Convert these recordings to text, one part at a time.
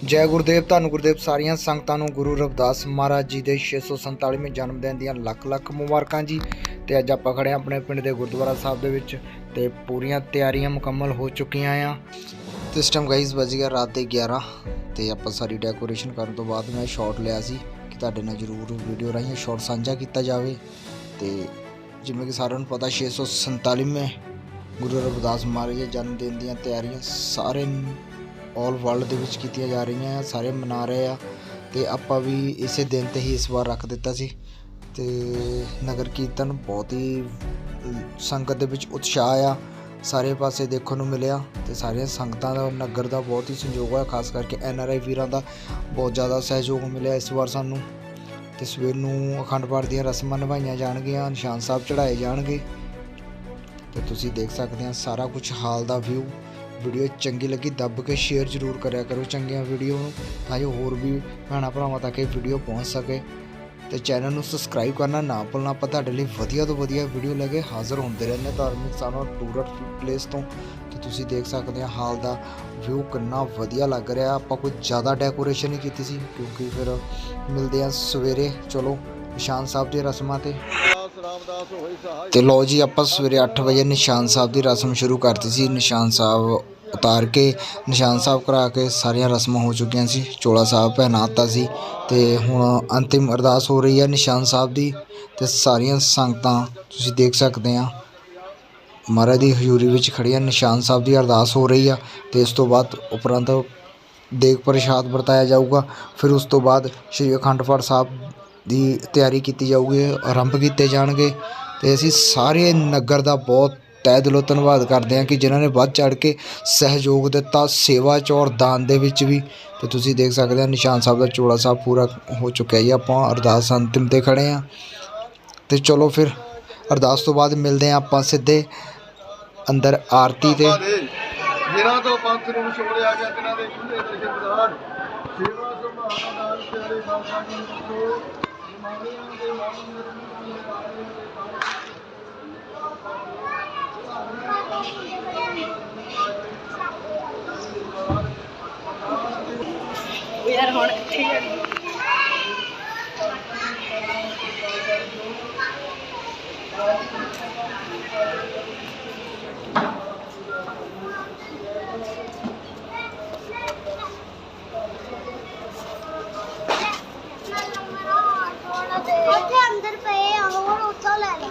ਜੈ ਗੁਰਦੇਵ ਤੁਹਾਨੂੰ ਗੁਰਦੇਵ, ਸਾਰੀਆਂ ਸੰਗਤਾਂ ਨੂੰ ਗੁਰੂ ਰਵਿਦਾਸ ਮਹਾਰਾਜ ਜੀ ਦੇ 647ਵੇਂ ਜਨਮ ਦਿਨ ਦੀਆਂ ਲੱਖ ਲੱਖ ਮੁਬਾਰਕਾਂ ਜੀ। ਤੇ ਅੱਜ ਆਪਾਂ ਖੜੇ ਹਾਂ ਆਪਣੇ ਪਿੰਡ ਦੇ ਗੁਰਦੁਆਰਾ ਸਾਹਿਬ ਦੇ ਵਿੱਚ ਤੇ ਪੂਰੀਆਂ ਤਿਆਰੀਆਂ ਮੁਕੰਮਲ ਹੋ ਚੁੱਕੀਆਂ ਆ। ਤੇ ਇਸ ਟਾਈਮ ਗਾਈਜ਼ ਵੱਜ ਗਿਆ ਰਾਤ ਦੇ 11 ਤੇ ਆਪਾਂ ਸਾਰੀ ਡੈਕੋਰੇਸ਼ਨ ਕਰਨ ਤੋਂ ਬਾਅਦ ਮੈਂ ਸ਼ਾਟ ਲਿਆ ਸੀ ਕਿ ਤੁਹਾਡੇ ਨਾਲ ਜ਼ਰੂਰ ਵੀਡੀਓ ਰਾਹੀਂ ਸ਼ਾਟ ਸਾਂਝਾ ਕੀਤਾ ਜਾਵੇ। ਤੇ ਜਿਵੇਂ ਕਿ ਸਾਰਿਆਂ ਨੂੰ ਪਤਾ 647ਵੇਂ ਗੁਰੂ ਰਵਿਦਾਸ ਮਹਾਰਾਜ ਦੇ ਜਨਮ ਦਿਨ ਦੀਆਂ ਤਿਆਰੀਆਂ ਸਾਰੇ ਆਲ ਵਰਲਡ ਦੇ ਵਿੱਚ ਕੀਤੀਆਂ ਜਾ ਰਹੀਆਂ ਆ ਸਾਰੇ ਮਨਾ ਰਹੇ ਆ। ਤੇ ਆਪਾਂ ਵੀ ਇਸੇ ਦਿਨ ਤੇ ਹੀ ਇਸ ਵਾਰ ਰੱਖ ਦਿੱਤਾ ਸੀ। ਤੇ ਨਗਰ ਕੀਰਤਨ ਬਹੁਤ ਹੀ ਸੰਗਤ ਦੇ ਵਿੱਚ ਉਤਸ਼ਾਹ ਆ। ਸਾਰੇ ਪਾਸੇ ਦੇਖਣ ਨੂੰ ਮਿਲਿਆ ਤੇ ਸਾਰੀਆਂ ਸੰਗਤਾਂ ਦਾ, ਨਗਰ ਦਾ ਬਹੁਤ ਹੀ ਸੰਯੋਗ ਆ ਖਾਸ ਕਰਕੇ ਐਨ ਆਰ ਆਈ ਵੀਰਾਂ ਦਾ ਬਹੁਤ ਜ਼ਿਆਦਾ ਸਹਿਯੋਗ ਮਿਲਿਆ ਇਸ ਵਾਰ ਸਾਨੂੰ। ਤੇ ਸਵੇਰ ਨੂੰ ਅਖੰਡ ਪਾਠ ਦੀਆਂ ਰਸਮਾਂ ਨਿਭਾਈਆਂ ਜਾਣਗੀਆਂ, ਨਿਸ਼ਾਨ ਸਾਹਿਬ ਚੜਾਏ ਜਾਣਗੇ। ਤੇ ਤੁਸੀਂ ਦੇਖ ਸਕਦੇ ਆ ਸਾਰਾ ਕੁਝ ਹਾਲ ਦਾ ਵਿਊ ਵੀਡੀਓ ਚੰਗੀ ਲੱਗੀ, ਦੱਬ ਕੇ ਸ਼ੇਅਰ ਜ਼ਰੂਰ ਕਰਿਆ ਕਰੋ ਚੰਗੀਆਂ ਵੀਡੀਓ ਨੂੰ, ਤਾਂ ਜੋ ਹੋਰ ਵੀ ਭੈਣਾਂ ਭਰਾਵਾਂ ਤੱਕ ਇਹ ਵੀਡੀਓ ਪਹੁੰਚ ਸਕੇ। ਤੇ ਚੈਨਲ ਨੂੰ ਸਬਸਕ੍ਰਾਈਬ ਕਰਨਾ ਨਾ ਭੁੱਲਣਾ, ਆਪਾਂ ਤੁਹਾਡੇ ਲਈ ਵਧੀਆ ਤੋਂ ਵਧੀਆ ਵੀਡੀਓ ਲੈ ਕੇ ਹਾਜ਼ਰ ਹੁੰਦੇ ਰਹਿੰਦੇ ਧਾਰਮਿਕ ਸਥਾਨਾਂ ਟੂਰਿਸਟ ਪਲੇਸ ਤੋਂ। ਤੇ ਤੁਸੀਂ ਦੇਖ ਸਕਦੇ ਆ ਹਾਲ ਦਾ ਵਿਊ ਕਿੰਨਾ ਵਧੀਆ ਲੱਗ ਰਿਹਾ, ਆਪਾਂ ਕੋਈ ਜ਼ਿਆਦਾ ਡੈਕੋਰੇਸ਼ਨ ਨਹੀਂ ਕੀਤੀ ਸੀ, ਕਿਉਂਕਿ ਫਿਰ ਮਿਲਦੇ ਆ ਸਵੇਰੇ, ਚਲੋ, ਨਿਸ਼ਾਨ ਸਾਹਿਬ ਦੀ ਰਸਮਾਂ ਤੇ। ਤੇ ਲੋ ਜੀ, ਆਪਾਂ ਸਵੇਰੇ 8 ਵਜੇ ਨਿਸ਼ਾਨ ਸਾਹਿਬ ਦੀ ਰਸਮ ਸ਼ੁਰੂ ਕਰਤੀ ਸੀ, ਨਿਸ਼ਾਨ ਸਾਹਿਬ ਉਤਾਰ ਕੇ ਨਿਸ਼ਾਨ ਸਾਹਿਬ ਕਰਾ ਕੇ ਸਾਰੀਆਂ ਰਸਮਾਂ ਹੋ ਚੁੱਕੀਆਂ ਸੀ। ਚੋਲਾ ਸਾਹਿਬ ਪਹਿਨਾਤਾ ਸੀ ਤੇ ਹੁਣ ਅੰਤਿਮ ਅਰਦਾਸ ਹੋ ਰਹੀ ਹੈ ਨਿਸ਼ਾਨ ਸਾਹਿਬ ਦੀ ਤੇ ਸਾਰੀਆਂ ਸੰਗਤਾਂ ਤੁਸੀਂ ਦੇਖ ਸਕਦੇ ਆ। ਮਹਾਰਾਜ ਦੀ ਹਜ਼ੂਰੀ ਵਿੱਚ ਖੜੀਆਂ ਨਿਸ਼ਾਨ ਸਾਹਿਬ ਦੀ ਅਰਦਾਸ ਹੋ ਰਹੀ ਆ ਤੇ ਇਸ ਤੋਂ ਬਾਅਦ ਉਪਰੰਤ ਦੇਗ ਪ੍ਰਸ਼ਾਦ ਵਰਤਾਇਆ ਜਾਊਗਾ। ਫਿਰ ਉਸ ਤੋਂ ਬਾਅਦ ਸ਼੍ਰੀ ਅਖੰਡ ਪਾਠ ਸਾਹਿਬ ਦੀ ਤਿਆਰੀ ਕੀਤੀ ਜਾਊਗੀ, ਆਰੰਭ ਕੀਤੇ ਜਾਣਗੇ ਤੇ ਅਸੀਂ ਸਾਰੇ ਨਗਰ ਦਾ ਬਹੁਤ ਤਹਿ ਦਿਲੋਂ ਧੰਨਵਾਦ ਕਰਦੇ ਹਾਂ ਕਿ ਜਿਨ੍ਹਾਂ ਨੇ ਵੱਧ ਚੜ ਕੇ ਸਹਿਯੋਗ ਦਿੱਤਾ, ਸੇਵਾ ਚ ਔਰ ਦਾਨ ਦੇ ਵਿੱਚ ਵੀ। ਤੇ ਤੁਸੀਂ ਦੇਖ ਸਕਦੇ ਹੋ, ਨਿਸ਼ਾਨ ਸਾਹਿਬ ਦਾ ਚੋਲਾ ਸਾਹਿਬ ਪੂਰਾ ਹੋ ਚੁੱਕਿਆ ਜੀ। ਆਪਾਂ ਅਰਦਾਸ ਅੰਤਿਮ ਤੇ ਖੜੇ ਆ ਤੇ ਚਲੋ ਫਿਰ, ਅਰਦਾਸ ਤੋਂ ਬਾਅਦ ਮਿਲਦੇ ਆ ਆਪਾਂ ਸਿੱਧੇ ਅੰਦਰ ਆਰਤੀ ਤੇ। ਜਿਨ੍ਹਾਂ ਤੋਂ ਪੰਥ ਨੂੰ ਵਿਛੋੜਿਆ ਗਿਆ ਤਿਨਾਂ ਦੇ ਖੁੱਲੇ ਦਰਸ਼ਨ ਵਿਧਾਨ ਸੇਵਾ ਸੰਭਾਲਣਾ ਨਾਲ ਪਿਆਰੇ ਬਾਬਾ ਜੀ ਨੂੰ ਬਖਸ਼ੋ ਦੇ ਮਨ ਨੂੰ ਯਾਰ उधर होना चाहिए अंदर पे और उतर ले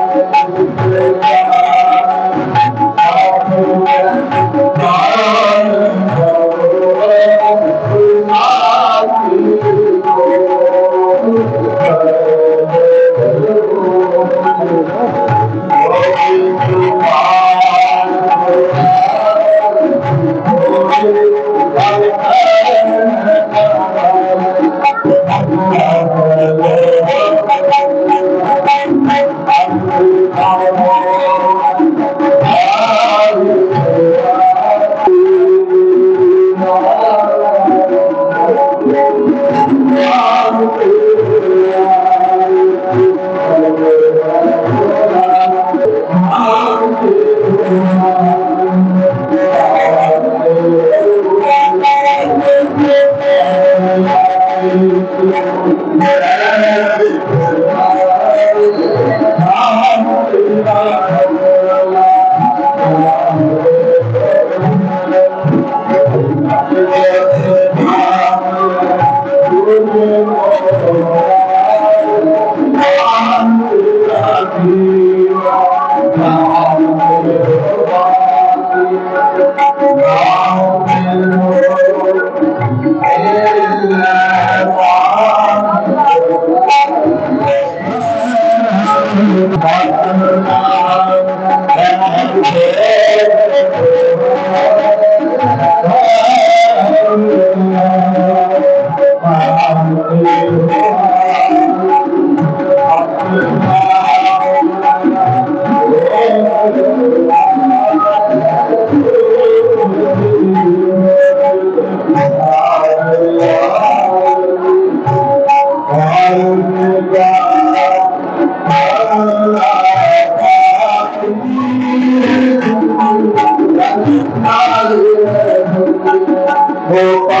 হোক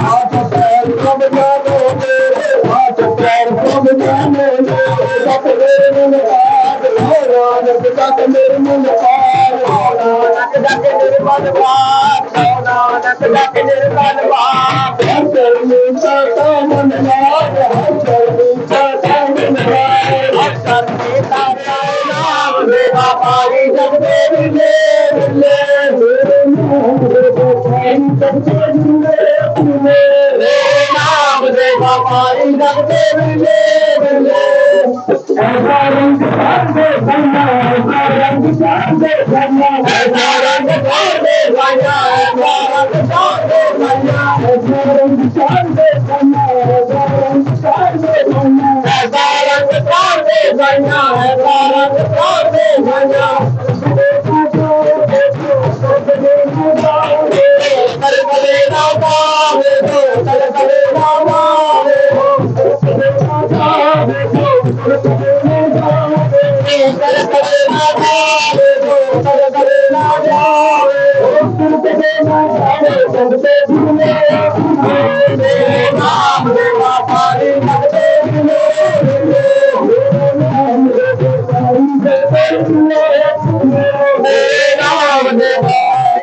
Baba. Thank you.